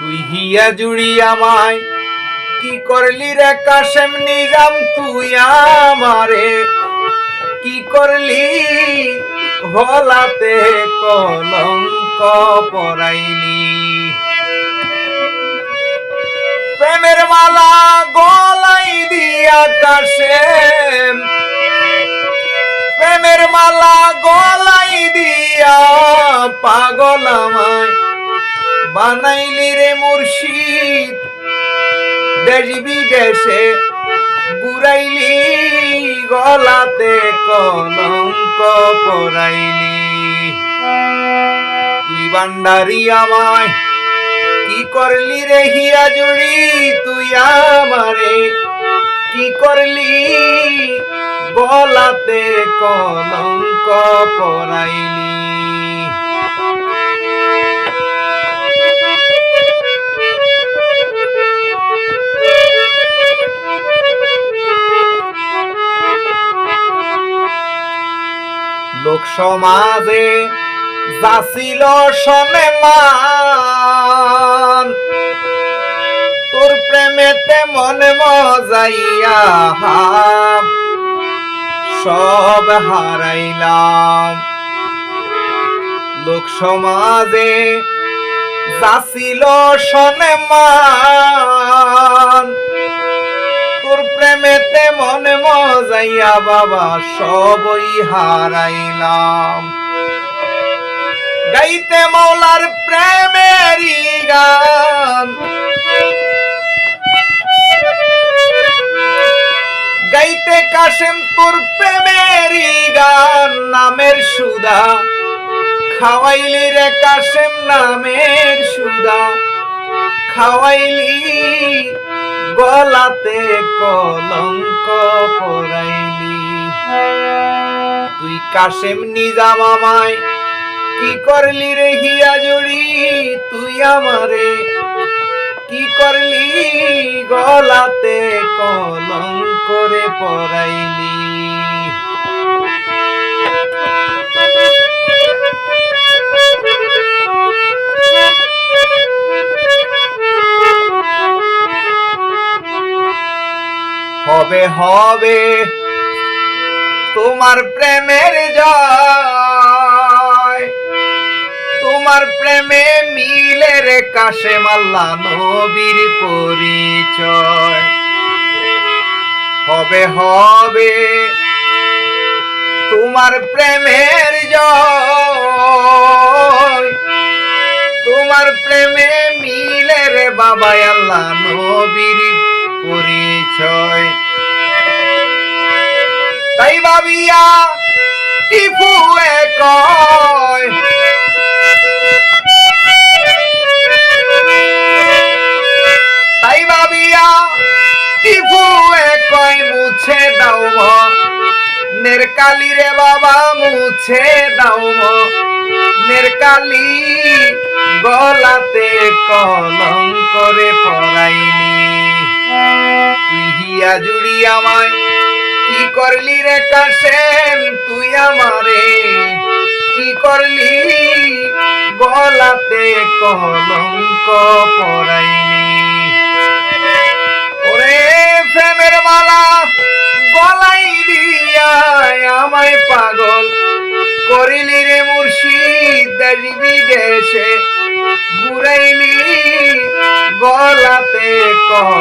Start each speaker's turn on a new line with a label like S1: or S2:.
S1: তুই হিয়া জুড়ি আমায়। কি করলি রে কাশেম নিজাম, তুই আমারে? কি করলি ভোলাতে কলঙ্ক পরাইলি? প্রেমের মালা গলাই দিয়া কাশেম। প্রেমের মালা গলাই দিয়া পাগল আমায়। বানাইলি রে মুর্শিদ। দেশ বিদেশে ঘুরাইলি, গলাতে কলঙ্ক পরাইলি। তুই বান্ডারি আমায় কি করলি রে হিয়া জুড়ি? তুই আমারে কি করলি? গলাতে কলঙ্ক পরাইলি। লোক সমাজে যাছিল শোনে মান তোর প্রেমেতে মনে মজাইয়া সব হারাইলাম। লোক সমাজে যাছিল শোনে মান মজাইয়া বাবা সবই হারাইলাম। গাইতে মৌলার প্রেমেরই গান। গাইতে কাশেম তোর প্রেমেরই গান, নামের সুদা। খাওয়াইলি রে কাশেম, নামের সুদা। খাওয়াইলি গলাতে কলঙ্ক পরাইলি তুই কাশেম নিজাম আমায় কি করলি রে হিয়া জুড়ি? তুই আমারে কি করলি? গলাতে কলম করে পরাইলি হবে হবে। তোমার প্রেমের জয়। তোমার প্রেমে মিলে রে কাশে মাল্লা নবীর পরিচয়। হবে হবে। তোমার প্রেমের জয়। তোমার প্রেমে মিলে রে বাবা আল্লাহ নবীর পরিচয়। তাই ভাবিয়া টিপুয়ে কয়? তাই ভাবিয়া টিপুয়ে কয়? মুছে দাও নেরকালি রে বাবা, মুছে দাও নেরকালি গলাতে কলঙ্ক রে পরাইনি তুই হিয়া জুড়ি আমায় করলি রে কাশেম তুই আমারে? কি করলি? গলাতে কলঙ্ক পরাইনি ওরে প্রেমের মালা, গলাই দিয়া আমায় পাগল করিলি রে মুর্শিদ দেশ বিদেশে ঘুরাইলি, গলাতে কলঙ্ক